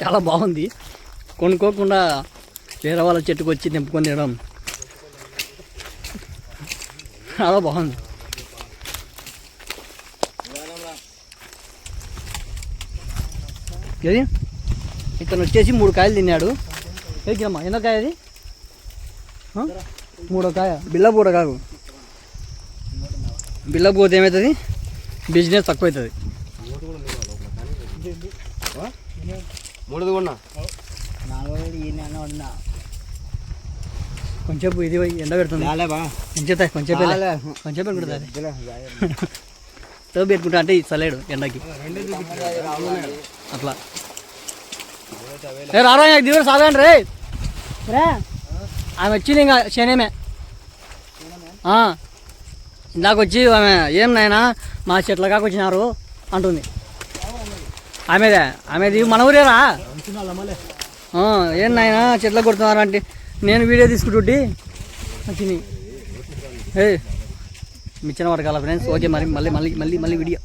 చాలా బాగుంది. కొనుక్కోకుండా వేరే వాళ్ళ చెట్టుకు వచ్చి తెంపుకొని తినడం. చాలా బాగుంది. ఏది? ఇతను వచ్చేసి మూడు కాయలు తిన్నాడు. ఏదమ్మా ఎన్నో కాయ అది? మూడో కాయ. బిల్లబూడ కాదు. బిల్లబూత ఏమవుతుంది బిజినెస్ తక్కువ అవుతుంది మూడుది కొన్నా. కొంచెంసేపు ఇది ఎండ పెడుతుంది. కొంచెం కొంచెం కొంచెం పెట్టుకుంటుంది పెట్టుకుంటా అంటే ఇస్తలేడు ఎండకి. అట్లా. రారా దిగుడు సాగండి రే. రే ఆమె వచ్చింది ఇంకా శనేమే. ఆ. ఇందాక వచ్చి ఆమె ఏం నాయనా మా చెట్ల కాక వచ్చినారు అంటుంది. ఆమెదే ఆమెది మన ఊరేరా? ఏం నాయనా చెట్ల కొడుతున్నారు అంటే నేను వీడియో తీసుకుంటుంటే. వచ్చింది ఏ మిచ్చిన వాడు కాల ఫ్రెండ్స్. ఓకే మరి మళ్ళీ మళ్ళీ మళ్ళీ మళ్ళీ వీడియో.